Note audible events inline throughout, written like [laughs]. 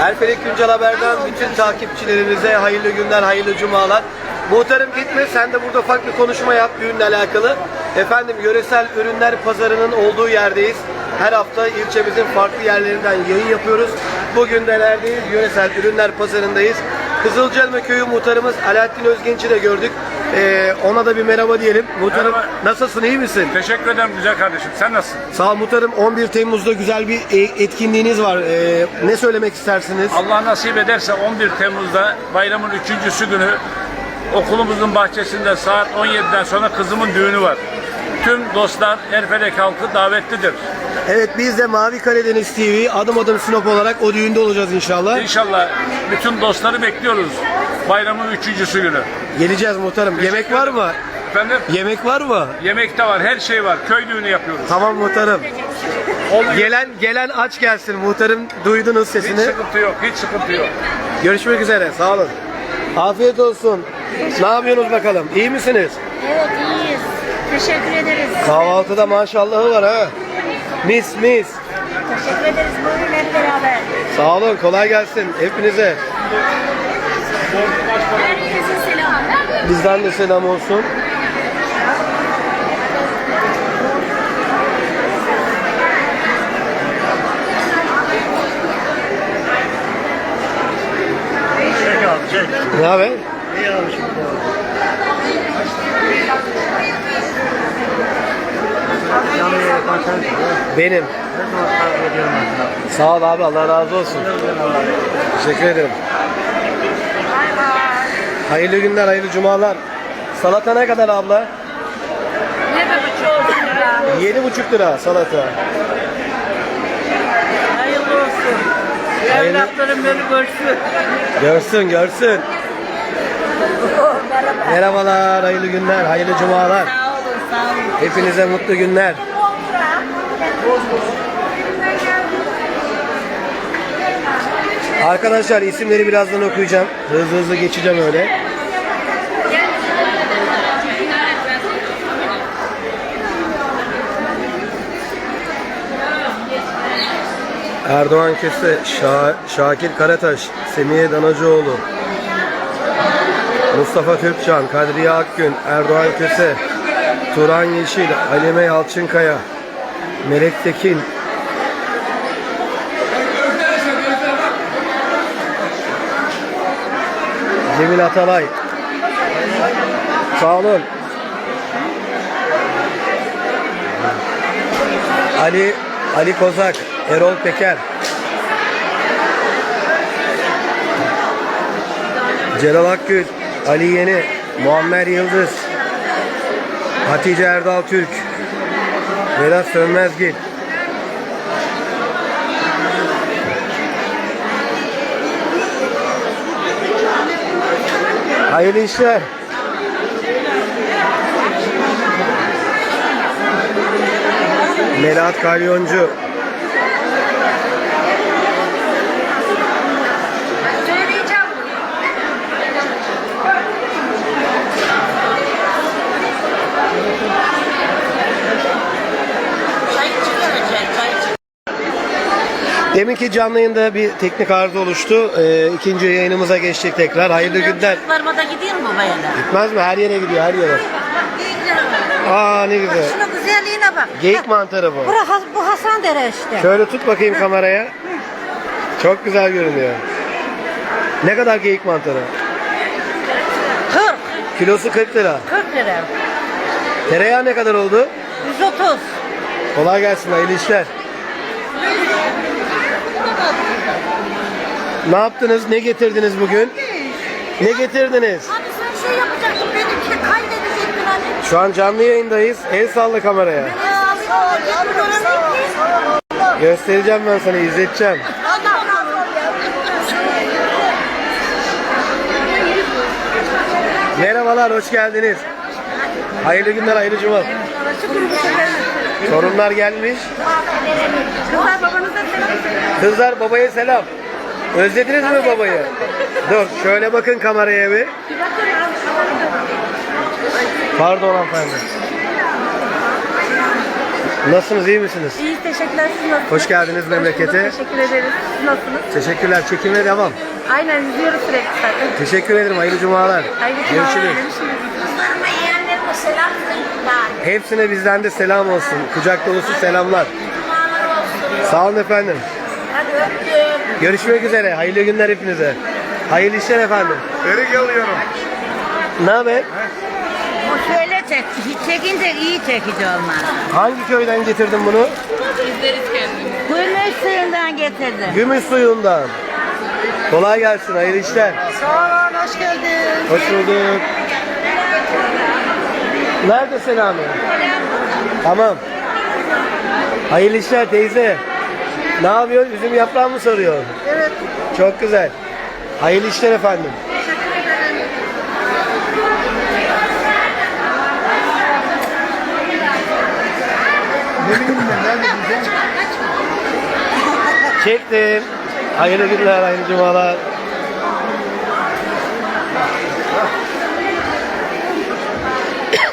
Erfelek Güncel Haber'den bütün takipçilerimize hayırlı günler, hayırlı cumalar. Muhtarım gitme, sen de burada ufak bir konuşma yap düğünle alakalı. Efendim yöresel ürünler pazarının olduğu yerdeyiz. Her hafta ilçemizin farklı yerlerinden yayın yapıyoruz. Bugün de neredeyiz? Yöresel ürünler pazarındayız. Kızılcaelma Köyü muhtarımız Alaaddin Özgenç'i de gördük. Ee, ona da bir merhaba diyelim. Muhtarım Merhaba. nasılsın, iyi misin? Teşekkür ederim güzel kardeşim. Sen nasılsın? Sağ ol muhtarım. 11 Temmuz'da güzel bir e- etkinliğiniz var. Ee, ne söylemek istersiniz? Allah nasip ederse 11 Temmuz'da bayramın üçüncüsü günü okulumuzun bahçesinde saat 17'den sonra kızımın düğünü var. Tüm dostlar Erfelek halkı davetlidir. Evet biz de Mavi Karadeniz TV adım adım Sinop olarak o düğünde olacağız inşallah. İnşallah bütün dostları bekliyoruz bayramın üçüncüsü günü. Geleceğiz muhtarım. Yemek var mı? Efendim Yemek var mı? yemek de var her şey var. Köy düğünü yapıyoruz. Tamam muhtarım. Gelen gelen aç gelsin. Muhtarım duydunuz Hiç sesini. sıkıntı yok. Hiç sıkıntı yok. Görüşmek üzere. Sağ olun. Afiyet olsun. Ne yapıyorsunuz bakalım? İyi misiniz? Evet iyiyiz. Teşekkür ederiz. Kahvaltıda maşallahı var ha. Mis mis. Teşekkür ederiz. Buyurun hep beraber. Sağ olun. Kolay gelsin hepinize. Herkese selam. Bizden de selam olsun. Çek abi çek. Ne haber? İyi abi şimdi. Benim. Sağ ol abi. Allah razı olsun. Teşekkür ederim. Hayırlı günler, hayırlı cumalar. Salata ne kadar abla? Ne be bu Yedi buçuk lira salata. Hayırlı olsun. Hayırlı- Evlatlarım beni görsün. Görsün, görsün. Merhabalar, hayırlı günler, hayırlı cumalar. Sağ olun, sağ olun. Hepinize mutlu günler. Arkadaşlar isimleri birazdan okuyacağım. Hızlı hızlı geçeceğim öyle. Erdoğan Köse, Şa- Şakir Karataş, Semiye Danacıoğlu, Mustafa Türkcan, Kadriye Akgün, Erdoğan Köse, Turan Yeşil, Alime Yalçınkaya, Melek Tekin, Cemil Atalay. Sağ olun. Ali Ali Kozak, Erol Peker. Celal Akgül, Ali Yeni, Muammer Yıldız, Hatice Erdal Türk, Vedat Sönmezgil. Hayırlı işler. Melahat Kalyoncu. Deminki canlı yayında bir teknik arıza oluştu. Ee, ikinci yayınımıza geçtik tekrar. Hayırlı günler. Çocuklarıma da gidiyor mu bu bayana? Gitmez mi? Her yere gidiyor, her yere. Aa ne güzel. Şuna güzelliğine bak. Geyik mantarı bu. Bura, bu Hasan Dere işte. Şöyle tut bakayım kameraya. Çok güzel görünüyor. Ne kadar geyik mantarı? 40, Kilosu 40 lira. 40 lira. Tereyağı ne kadar oldu? 130. Kolay gelsin, hayırlı işler. Ne yaptınız? Ne getirdiniz bugün? Ne getirdiniz? Hani sen şey yapacaktın, benimki kaydedecektin hani. Şu an canlı yayındayız. El salla kameraya. Abi, abi. Göstereceğim ben sana, izleteceğim. Merhabalar, hoş geldiniz. Hayırlı günler, hayırlı cuma. Torunlar gelmiş. Kızlar söyle. Kızlar babaya selam. Özlediniz mi babayı? Dur, şöyle bakın kameraya bir. Pardon hanımefendi. Nasılsınız, iyi misiniz? İyi teşekkürler. Siz nasılsınız? Hoş geldiniz memlekete. Teşekkür ederiz. Siz nasılsınız? Teşekkürler, çekime devam. Aynen izliyoruz sürekli zaten. Teşekkür ederim, hayırlı cumalar. Hayırlı cumalar. Görüşürüz. Hepsine bizden de selam olsun. Kucak dolusu selamlar. Sağ olun efendim. Hadi öptüm. Görüşmek üzere. Hayırlı günler hepinize. Hayırlı işler efendim. Erik alıyorum. Ne haber? Bu şöyle çek. Çekince iyi çekici olmaz. Hangi köyden getirdin bunu? Gülmüş suyundan getirdim. Gümüş suyundan. Kolay gelsin, hayırlı işler. Sağ olun. Hoş geldin. Hoş bulduk. Nerede Selami? Tamam. Hayırlı işler teyze. Ne yapıyorsun? Üzüm yaprağı mı soruyor? Evet. Çok güzel. Hayırlı işler efendim. Ne bileyim ben nerede diyeceğim. Çektim. Hayırlı günler, hayırlı cumalar.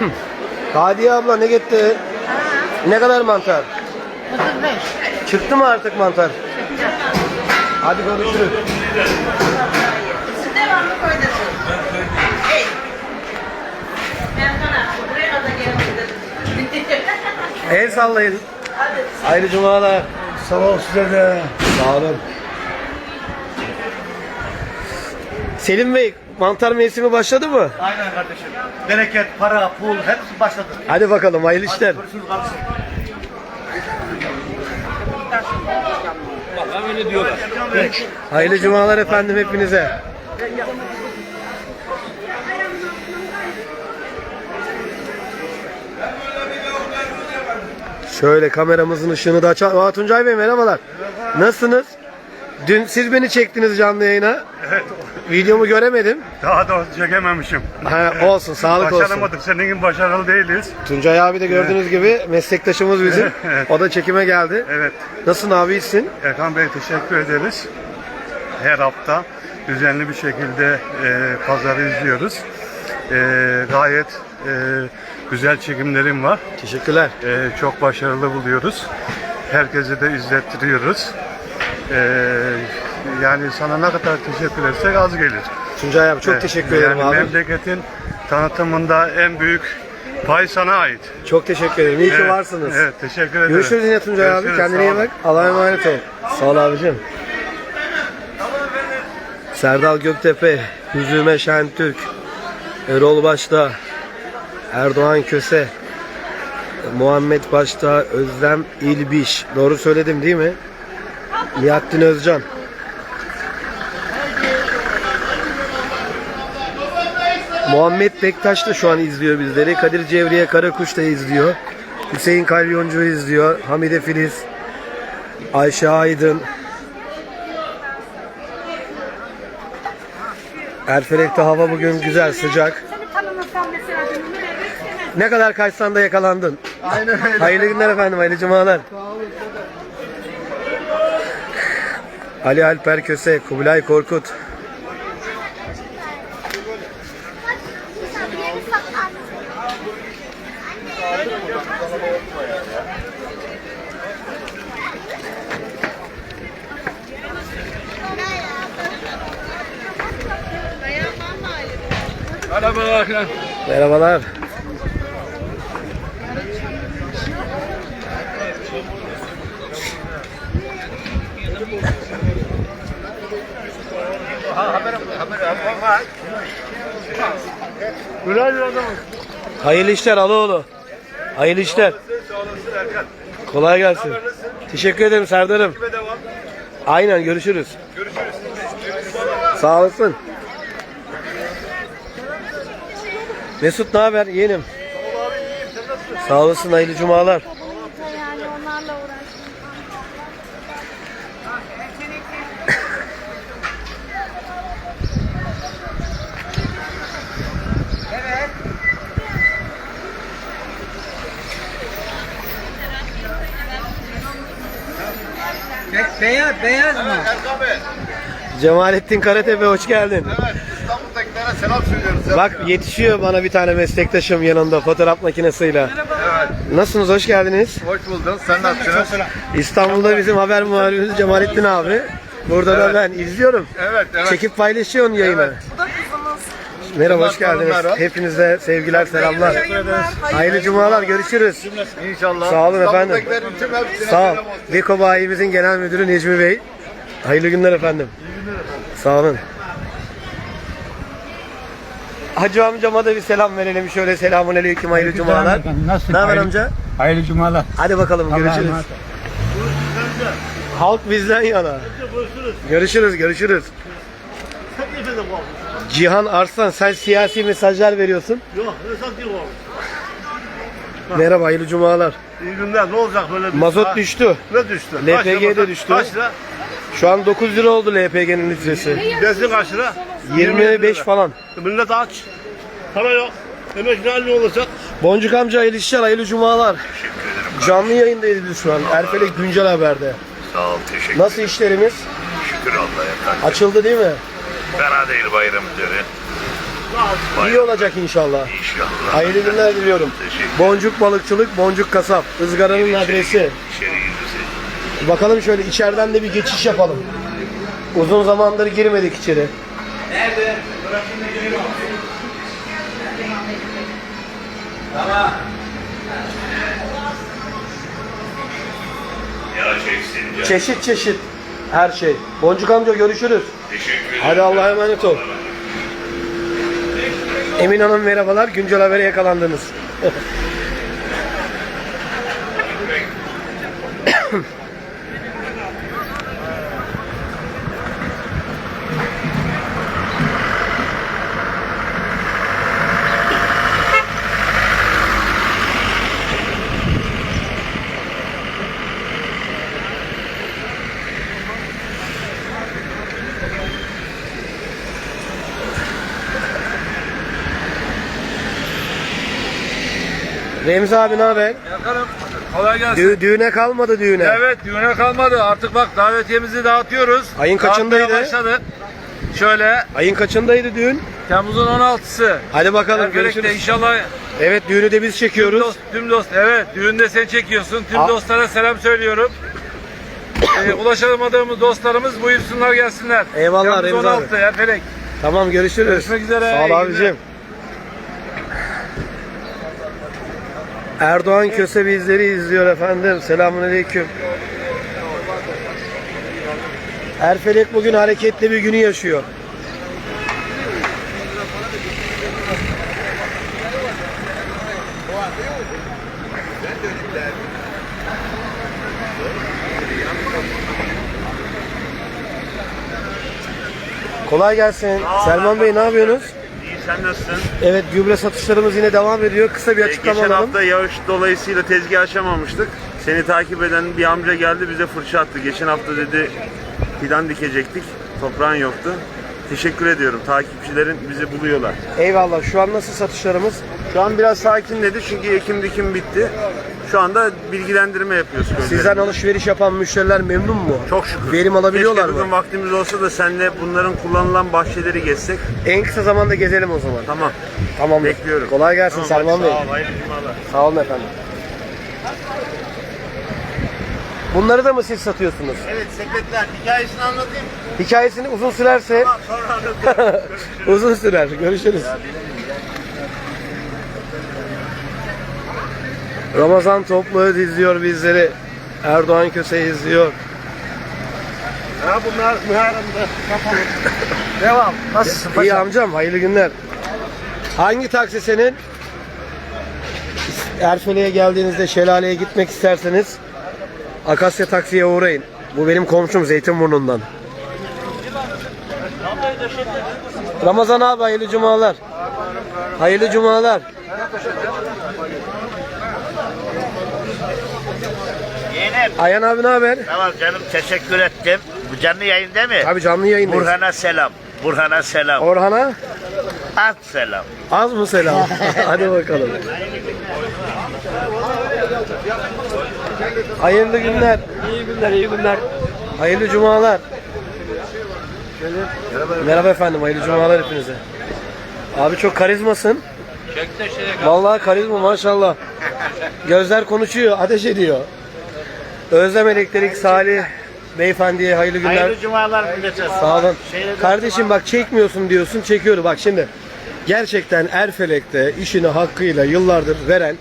[coughs] Hadiye abla ne gitti? Ne kadar mantar? 35. Çıktı mı artık mantar? Hadi görüşürüz. El sallayın. Hayırlı cumalar. Sağ ol size de. Sağ olun. Selim Bey, mantar mevsimi başladı mı? Aynen kardeşim. Bereket, para, pul hepsi başladı. Hadi bakalım, hayırlı işler. Görüşürüz kardeşim. Vallahi öyle diyorlar. Hayırlı cumalar efendim hepinize. Şöyle kameramızın ışığını da açalım. Aa, Tuncay Bey merhabalar. Nasılsınız? Dün siz beni çektiniz canlı yayına. Evet. Videomu göremedim. Daha da çekememişim. Ha, olsun, sağlık olsun. Başaramadık. Senin gibi başarılı değiliz. Tuncay abi de gördüğünüz gibi meslektaşımız bizim. [laughs] Evet. O da çekime geldi. Evet. Nasılsın abi iyisin? Erkan Bey teşekkür ederiz. Her hafta düzenli bir şekilde e, pazarı izliyoruz. E, gayet e, güzel çekimlerim var. Teşekkürler. E, çok başarılı buluyoruz. Herkese de izlettiriyoruz. E, yani sana ne kadar teşekkür etsek az gelir. Tuncay abi çok Evet. teşekkür ederim yani abi. memleketin tanıtımında en büyük pay sana ait. Çok teşekkür ederim. İyi ki Evet, varsınız. Evet, teşekkür ederim. Görüşürüz yine Tuncay abi. Görüşürüz, Kendine sağ iyi bak. Allah'a emanet ol. Sağ ol abicim. Serdal Göktepe, Hüzüme Şentürk, Erol Başta, Erdoğan Köse, Muhammed Başta, Özlem İlbiş. Doğru söyledim değil mi? Nihattin Özcan. Muhammed Bektaş da şu an izliyor bizleri. Kadir Cevriye Karakuş da izliyor. Hüseyin Kalyoncu izliyor. Hamide Filiz. Ayşe Aydın. Erfelek'te hava bugün güzel, sıcak. Ne kadar kaçsan da yakalandın. Aynen öyle. Hayırlı günler efendim, hayırlı cumalar. Ali Alper Köse, Kubilay Korkut. Merhabalar. Merhabalar. Hayırlı işler Aloğlu. Hayırlı işler. Kolay gelsin. Teşekkür ederim Serdar'ım. Aynen görüşürüz. Sağ olasın. Mesut ne haber yeğenim? Sağ olasın hayırlı cumalar. Yani onlarla uğraştım. Beyaz, beyaz mı? Erkan Bey. Cemalettin Karatepe hoş geldin. Evet. İstanbul'dakilere selam söylüyoruz. Bak yetişiyor bana bir tane meslektaşım yanında fotoğraf makinesiyle. Evet. Nasılsınız? Hoş geldiniz. Hoş bulduk. Sen nasılsın? İstanbul'da bizim haber muhabirimiz Cemalettin abi. Burada da ben izliyorum. Evet, evet. Çekip paylaşıyorsun yayını. Merhaba, hoş geldiniz. torunları. Hepinize sevgiler, selamlar. Hayırlı cumalar, görüşürüz. İnşallah. Sağ olun efendim. İstanbul'dakilerin tüm hepsine Sağ ol. selam olsun. Beko Bayimizin Genel Müdürü Necmi Bey. Hayırlı günler efendim. Sağ olun. Hacı amcama da bir selam verelim. Şöyle selamun aleyküm, hayırlı cumalar. Nasılsın? Ne haber Hayırlı- amca? Hayırlı cumalar. Hadi bakalım Allah'a görüşürüz. emanet. Halk bizden yana. Görüşürüz, görüşürüz. Cihan Arslan sen siyasi mesajlar veriyorsun. Yok, ne satayım oğlum? Merhaba, hayırlı cumalar. İyi günler, ne olacak böyle bir Mazot düştü. Ne düştü? LPG Kaç lira de düştü. Kaç lira? Şu an 9 lira oldu LPG'nin litresi. Benzin kaç lira? 25 falan. Millet aç. Para yok. Emekli hali olacak. Boncuk amca hayırlı işler, hayırlı cumalar. Canlı yayındayız şu an. Erfelek Güncel Haber'de. Sağ ol, teşekkür Nasıl işlerimiz? Şükür Allah'a. Açıldı değil mi? Fena değil bayram üzere. İyi olacak inşallah. İnşallah. Hayırlı günler diliyorum. Teşekkür Boncuk balıkçılık, boncuk kasap. Izgaranın adresi. İçeri. Bakalım şöyle içeriden de bir geçiş yapalım. Uzun zamandır girmedik içeri. Ya çeksin can. Çeşit çeşit her şey. Boncuk amca görüşürüz. Teşekkür ederim. Hadi Allah'a emanet ol. Emin Hanım merhabalar. Güncel habere yakalandınız. [laughs] Remzi abi ne haber? Yakarım. Kolay gelsin. Dü- düğüne kalmadı düğüne. Evet düğüne kalmadı. Artık bak davetiyemizi dağıtıyoruz. Ayın kaçındaydı? Dağıtmaya başladık. Şöyle Ayın kaçındaydı düğün? Temmuz'un 16'sı. Hadi bakalım Erfelek'te görüşürüz. inşallah Evet düğünü de biz tüm çekiyoruz. dost, tüm dost, evet düğünde sen çekiyorsun. Tüm A- dostlara selam söylüyorum. ee, ulaşamadığımız dostlarımız buyursunlar gelsinler. Eyvallah, Temmuz Remzi abi. 16 Erfelek. Tamam görüşürüz. Görüşmek üzere, Sağ ol abicim. günler. Erdoğan Köse bizleri izliyor efendim. Selamun aleyküm. Erfelek bugün hareketli bir günü yaşıyor. Kolay gelsin. Selman Bey ne yapıyorsunuz? Sen nasılsın? Evet gübre satışlarımız yine devam ediyor. Kısa bir Ee, açıklama geçen alalım. hafta yağış dolayısıyla tezgah açamamıştık. Seni takip eden bir amca geldi bize fırça attı. Geçen hafta dedi fidan dikecektik. Toprağın yoktu. Teşekkür ediyorum. Takipçilerin bizi buluyorlar. Eyvallah. Şu an nasıl satışlarımız? Şu an biraz sakinledi çünkü ekim dikim bitti. Şu anda bilgilendirme yapıyoruz. Sizden alışveriş yapan müşteriler memnun mu? çok şükür. Verim alabiliyorlar Keşke mı? bugün vaktimiz olsa da seninle bunların kullanılan bahçeleri gezsek. En kısa zamanda gezelim o zaman. Tamam. Tamam. Bekliyorum. Kolay gelsin Tamam, Selman Bey. Sağ ol. Hayırlı cumalar. Sağ olun efendim. Bunları da mı siz satıyorsunuz? Evet, sepetler. Hikayesini anlatayım. Hikayesini uzun sürerse Sonra anlatayım. [laughs] uzun sürer. Görüşürüz. Ramazan Topluğu izliyor bizleri. Erdoğan Köse izliyor. Ha bunlar müharremde. Kapalı. Devam. Nasılsın İyi amcam hayırlı günler. Hangi taksi senin? Erfele'ye geldiğinizde şelaleye gitmek isterseniz Akasya taksiye uğrayın. Bu benim komşum Zeytinburnu'ndan. Ramazan abi hayırlı cumalar. Hayırlı cumalar. Ayhan abi ne haber? Tamam canım teşekkür ettim. Bu canlı yayın değil mi? Abi canlı yayındayız. Burhan'a selam. Burhan'a selam. Orhan'a At selam. az mı selam? [laughs] Hadi bakalım. Hayırlı günler. İyi günler, iyi günler. Hayırlı cumalar. Merhaba efendim, hayırlı cumalar hepinize. Abi çok karizmasın. Vallahi karizma maşallah. Gözler konuşuyor, ateş ediyor. Özlem Elektrik Salih Beyefendiye hayırlı günler. Hayırlı cumalar millete. Sağ olun. Şeyle- Kardeşim bak çekmiyorsun diyorsun, çekiyorum. Bak şimdi gerçekten Erfelek'te işini hakkıyla yıllardır veren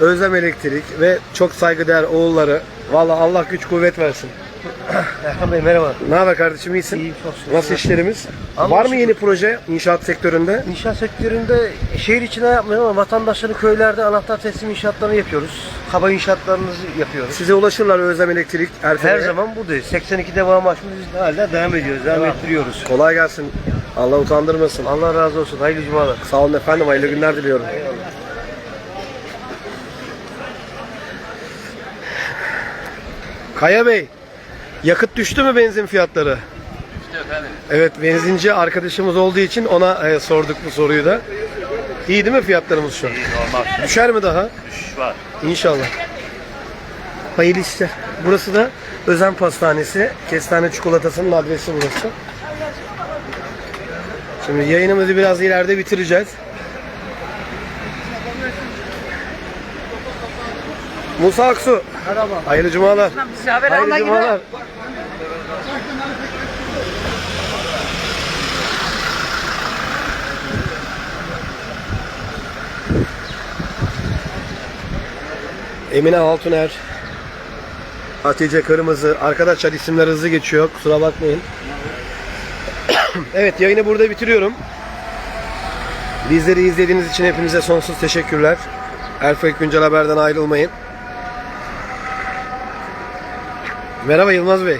Özlem Elektrik ve çok saygıdeğer oğulları. Valla Allah güç kuvvet versin. Erkan Bey merhaba. Ne haber kardeşim iyisin? İyiyim, çok şükür. Nasıl işlerimiz? Allah Var mı yeni proje inşaat sektöründe? İnşaat sektöründe şehir içine yapmıyorum ama vatandaşların köylerde anahtar teslim inşaatlarını yapıyoruz. Kaba inşaatlarımızı yapıyoruz. Size ulaşırlar Özlem Elektrik Erfelek'e. Her zaman buradayız. 82 devam açmış biz hala devam ediyoruz. Devam ettiriyoruz. Kolay gelsin. Allah utandırmasın. Allah razı olsun. Hayırlı cumalar. Sağ olun efendim. Hayırlı günler diliyorum. Kaya Bey, yakıt düştü mü benzin fiyatları? Düştü efendim. Evet, benzinci arkadaşımız olduğu için ona e, sorduk bu soruyu da. İyi değil mi fiyatlarımız şu an? Normal. Düşer mi daha? Düşüş var. İnşallah. Hayırlı işler. Burası da Özen Pastanesi. Kestane çikolatasının adresi burası. Şimdi yayınımızı biraz ileride bitireceğiz. Musa Aksu. Merhaba. Hayırlı cumalar. Hayırlı cumalar. Emine Altuner, Hatice Kırmızı. Arkadaşlar isimler hızlı geçiyor. Kusura bakmayın. evet yayını burada bitiriyorum. Bizleri izlediğiniz için hepinize sonsuz teşekkürler. Erfek Güncel Haber'den ayrılmayın. Merhaba Yılmaz Bey.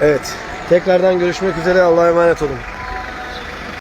Evet. Tekrardan görüşmek üzere. Allah'a emanet olun.